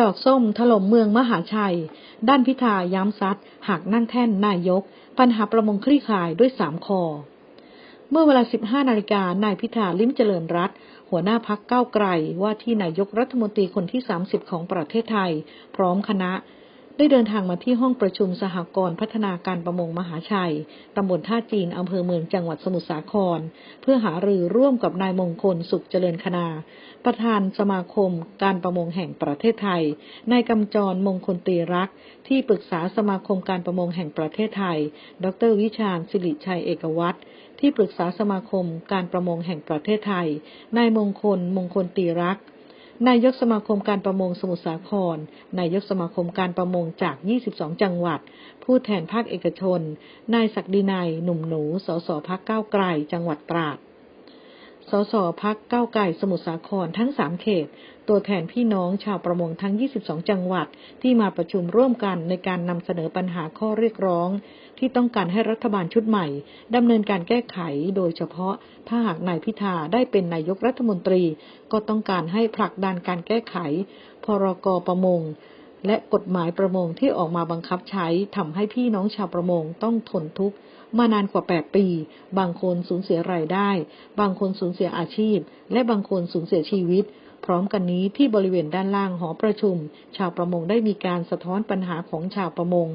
ดอกส้มถล่มเมืองมหาชัย ด้านพิธาย้ำซัดหากนั่งแท่นนายก ปัญหาประมงคลี่คลายด้วยสามคอ เมื่อเวลา 15 นาฬิกานายพิธาลิ้มเจริญรัตหัวหน้าพักเก้าวไกลว่าที่นายกรัฐมนตรีคนที่ 30 ของประเทศไทย พร้อมคณะ ได้เดินทางมาที่ห้องประชุมสหกรณ์พัฒนาการประมงมหาชัย ตำบลท่าจีน อำเภอเมืองจังหวัดสมุทรสาคร เพื่อหารือร่วมกับนายมงคลสุขเจริญคณา ประธานสมาคม การประมงแห่งประเทศไทย นายกำจรมงคลตีรัก ที่ปรึกษาสมาคมการประมงแห่งประเทศไทย ดรวิชาญสิริชัยเอกวัตรที่ปรึกษาสมาคมการประมงแห่งประเทศไทย นายมงคลมงคลตีรัก นายกสมาคมการประมงสมุทรสาคร นายกสมาคมการประมงจาก 22 จังหวัด ผู้แทนภาคเอกชน นายศักดินัยหนุ่มหนู สสพักเก้าวไกล จังหวัดตราด สสพักเก้าวไกลสมุทรสาครทั้ง3เขต ตัวแทนพี่น้องชาวประมงทั้ง 22 จังหวัด ที่มาประชุมร่วมกันในการนำเสนอปัญหาข้อเรียกร้อง ที่ต้องการให้รัฐบาลชุดใหม่ดำเนินการแก้ไข โดยเฉพาะถ้าหากนายพิธาได้เป็นนายกรัฐมนตรี ก็ต้องการให้ผลักดันการแก้ไข พรกประมง และกฎหมายประมงที่ออกมาบังคับใช้ทำให้พี่น้องชาวประมงต้องทนทุกข์มานานกว่า 8 ปี บางคนสูญเสียรายได้ บางคนสูญเสียอาชีพ และบางคนสูญเสียชีวิต พร้อมกันนี้ที่บริเวณด้านล่างหอประชุม ชาวประมงได้มีการสะท้อนปัญหาของชาวประมง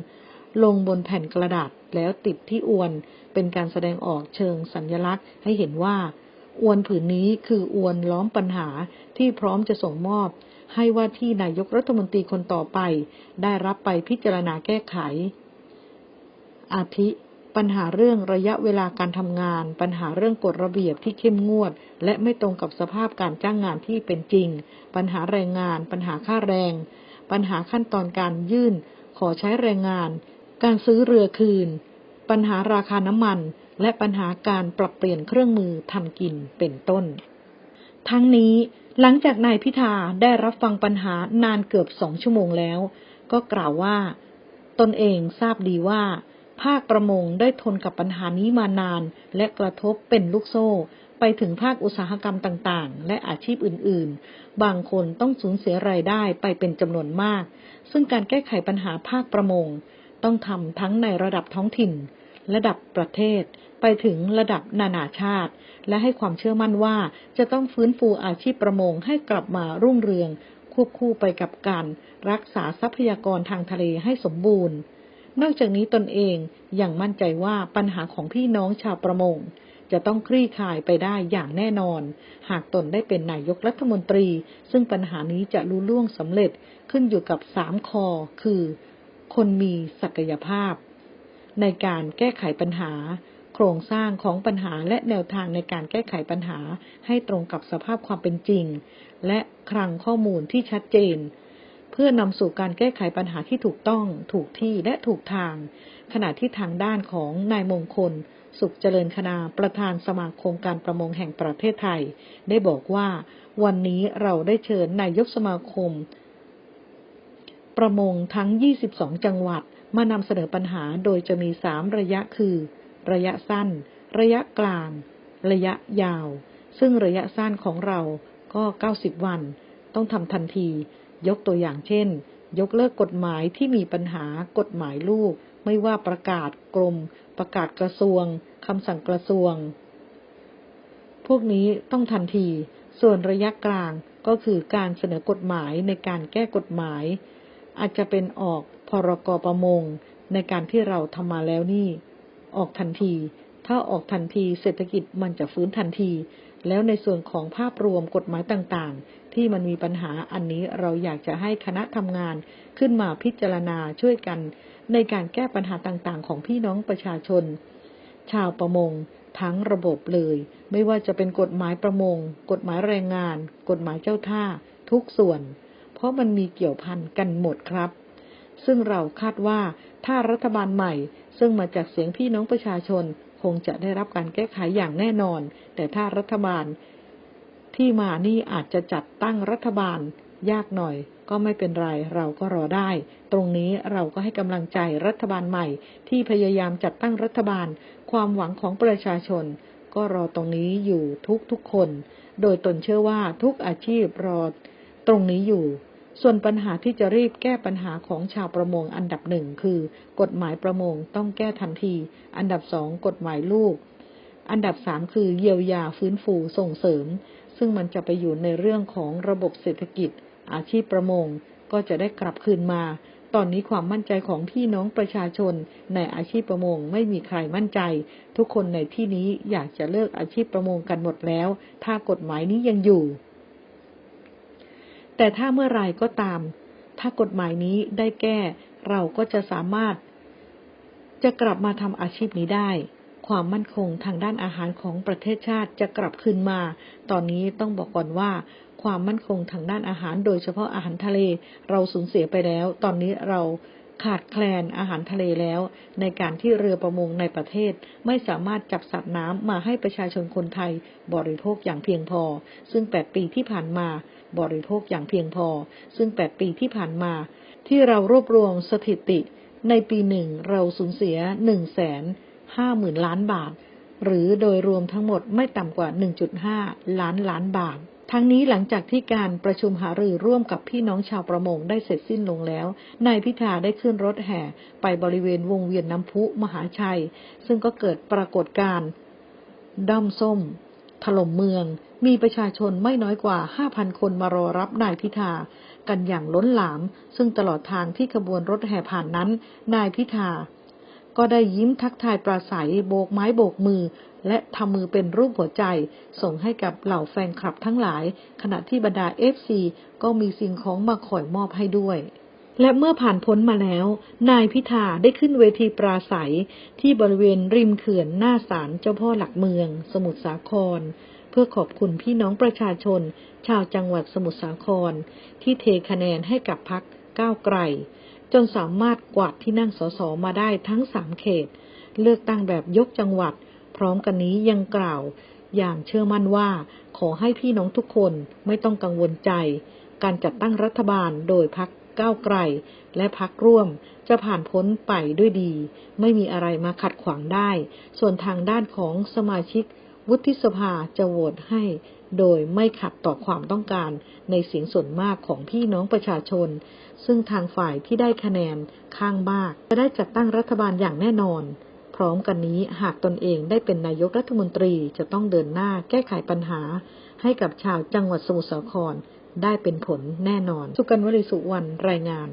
ลงบนแผ่นกระดาษแล้วติดที่อวน เป็นการแสดงออกเชิงสัญลักษณ์ให้เห็นว่าอวนผืนนี้คืออวนล้อมปัญหาที่พร้อมจะส่งมอบ ให้ว่าที่นายกรัฐมนตรีคนต่อไป ได้รับไปพิจารณาแก้ไข อาทิ ปัญหาเรื่องระยะเวลาการทำงาน ปัญหาเรื่องกฎระเบียบที่เข้มงวด และไม่ตรงกับสภาพการจ้างงานที่เป็นจริง ปัญหาแรงงาน ปัญหาค่าแรง ปัญหาขั้นตอนการยื่น ขอใช้แรงงาน การซื้อเรือคืน ปัญหาราคาน้ำมัน และปัญหาการปรับเปลี่ยนเครื่องมือทำกินเป็นต้น ทั้งนี้ หลังจากนายพิธาได้รับฟังปัญหานานเกือบสองชั่วโมงแล้ว ก็กล่าวว่า ตนเองทราบดีว่า ภาคประมงได้ทนกับปัญหานี้มานาน และกระทบเป็นลูกโซ่ ไปถึงภาคอุตสาหกรรมต่างๆ และอาชีพอื่นๆ บางคนต้องสูญเสียรายได้ไปเป็นจำนวนมาก ซึ่งการแก้ไขปัญหาภาคประมง ต้องทำทั้งในระดับท้องถิ่น ระดับประเทศ ไปถึงระดับนานาชาติ และให้ความเชื่อมั่นว่าจะต้องฟื้นฟูอาชีพประมงให้กลับมารุ่งเรือง ควบคู่ไปกับการรักษาทรัพยากรทางทะเลให้สมบูรณ์ นอกจากนี้ตนเองยังมั่นใจว่าปัญหาของพี่น้องชาวประมงจะต้องคลี่คลายไปได้อย่างแน่นอน หากตนได้เป็นนายกรัฐมนตรี ซึ่งปัญหานี้จะรู้ล่วงสำเร็จขึ้นอยู่กับสามคอ คือ คนมีศักยภาพ ในการแก้ไขปัญหา โครงสร้างของปัญหาและแนวทางในการแก้ไขปัญหาให้ตรงกับสภาพความเป็นจริง และคลังข้อมูลที่ชัดเจน เพื่อนำสู่การแก้ไขปัญหาที่ถูกต้อง ถูกที่และถูกทาง ขณะที่ทางด้านของนายมงคล สุขเจริญคณาประธานสมาคมการประมงแห่งประเทศไทย ได้บอกว่า วันนี้เราได้เชิญนายกสมาคม ประมงทั้ง 22 จังหวัดมานำเสนอปัญหาโดยจะมี 3 ระยะคือ ระยะสั้น ระยะกลาง ระยะยาว ซึ่งระยะสั้นของเราก็ 90 วัน ต้องทำทันที ยกตัวอย่างเช่น ยกเลิกกฎหมายที่มีปัญหากฎหมายลูก ไม่ว่าประกาศกรม ประกาศกระทรวงคำสั่งกระทรวง พวกนี้ต้องทันที ส่วนระยะกลางก็คือการเสนอกฎหมายในการแก้กฎหมาย อาจจะเป็นออกพรกประมงในการที่เราทำมาแล้วนี่ ออกทันที ถ้าออกทันทีเศรษฐกิจมันจะฟื้นทันที แล้วในส่วนของภาพรวมกฎหมายต่างๆ ที่มันมีปัญหาอันนี้เราอยากจะให้คณะทำงานขึ้นมาพิจารณาช่วยกัน ในการแก้ปัญหาต่างๆ ของพี่น้องประชาชน ชาวประมงทั้งระบบเลย ไม่ว่าจะเป็นกฎหมายประมง กฎหมายแรงงาน กฎหมายเจ้าท่า ทุกส่วน เพราะมันมีเกี่ยวพันกันหมดครับ ซึ่งเราคาดว่า ถ้ารัฐบาลใหม่ ซึ่งมาจากเสียงพี่น้องประชาชนคงจะได้รับการแก้ไขอย่างแน่นอน แต่ถ้ารัฐบาลที่มานี่อาจจะจัดตั้งรัฐบาลยากหน่อย ก็ไม่เป็นไรเราก็รอได้ ตรงนี้เราก็ให้กำลังใจรัฐบาลใหม่ ที่พยายามจัดตั้งรัฐบาล ความหวังของประชาชน ก็รอตรงนี้อยู่ทุกทุกคน โดยตนเชื่อว่าทุกอาชีพรอตรงนี้อยู่ ส่วนปัญหาที่จะรีบแก้ปัญหาของชาวประมงอันดับหนึ่งคือ กฎหมายประมงต้องแก้ทันที อันดับสองกฎหมายลูก อันดับสามคือเยียวยาฟื้นฟูส่งเสริม ซึ่งมันจะไปอยู่ในเรื่องของระบบเศรษฐกิจ อาชีพประมงก็จะได้กลับคืนมา ตอนนี้ความมั่นใจของพี่น้องประชาชนในอาชีพประมงไม่มีใครมั่นใจ ทุกคนในที่นี้อยากจะเลิกอาชีพประมงกันหมดแล้ว ถ้ากฎหมายนี้ยังอยู่ แต่ถ้าเมื่อไรก็ตาม ถ้ากฎหมายนี้ได้แก้ เราก็จะสามารถ จะกลับมาทำอาชีพนี้ได้ ความมั่นคงทางด้านอาหารของประเทศชาติจะกลับคืนมา ตอนนี้ต้องบอกก่อนว่า ความมั่นคงทางด้านอาหารโดยเฉพาะอาหารทะเล เราสูญเสียไปแล้ว ตอนนี้เรา ขาดแคลนอาหารทะเลแล้ว ในการที่เรือประมงในประเทศไม่สามารถจับสัตว์น้ำมาให้ประชาชนคนไทยบริโภคอย่างเพียงพอ ซึ่ง 8 ปีที่ผ่านมาบริโภคอย่างเพียงพอ ซึ่ง 8 ปีที่ผ่านมา ที่เรารวบรวมสถิติ ในปีหนึ่งเราสูญเสีย1นึ่งแสนห้าหมื่นล้านบาท หรือโดยรวมทั้งหมดไม่ต่ำกว่า 1.5 ล้านล้านบาท ทั้งนี้หลังจากที่การประชุมหารือร่วมกับพี่น้องชาวประมงได้เสร็จสิ้นลงแล้ว นายพิธาได้ขึ้นรถแห่ไปบริเวณวงเวียนน้ำพุมหาชัย ซึ่งก็เกิดปรากฏการณ์ด้อมส้ม ถล่มเมือง มีประชาชนไม่น้อยกว่า 5,000 คนมารอรับนายพิธากันอย่างล้นหลาม ซึ่งตลอดทางที่ขบวนรถแห่ผ่านนั้น นายพิธา ก็ได้ยิ้มทักทายปราศัยโบกไม้โบกมือ และทำมือเป็นรูปหัวใจ ส่งให้กับเหล่าแฟนคลับทั้งหลาย ขณะที่บรรดาเอฟซีก็มีสิ่งของมาขอยมอบให้ด้วยและเมื่อผ่านพ้นมาแล้ว นายพิธาได้ขึ้นเวทีปราศัยที่บริเวณริมเขื่อนหน้าศาลเจ้าพ่อหลักเมือง สมุทรสาคร เพื่อขอบคุณพี่น้องประชาชน ชาวจังหวัดสมุทรสาคร ที่เทคะแนนให้กับพักก้าวไกล จนสามารถกวาดที่นั่งสสมาได้ทั้งสามเขต เลือกตั้งแบบยกจังหวัด พร้อมกันนี้ยังกล่าว อย่างเชื่อมั่นว่าขอให้พี่น้องทุกคนไม่ต้องกังวลใจ การจัดตั้งรัฐบาลโดยพักก้าวไกล และพักร่วมจะผ่านพ้นไปด้วยดี ไม่มีอะไรมาขัดขวางได้ ส่วนทางด้านของสมาชิก วุฒิสภาจะโหวตให้ โดยไม่ขัดต่อความต้องการในเสียงส่วนมากของพี่น้องประชาชน ซึ่งทางฝ่ายที่ได้คะแนนข้างมาก จะได้จัดตั้งรัฐบาลอย่างแน่นอน พร้อมกันนี้หากตนเองได้เป็นนายกรัฐมนตรีจะต้องเดินหน้าแก้ไขปัญหา ให้กับชาวจังหวัดสมุทรสาครได้เป็นผลแน่นอน สุกันวลีสุวรรณรายงาน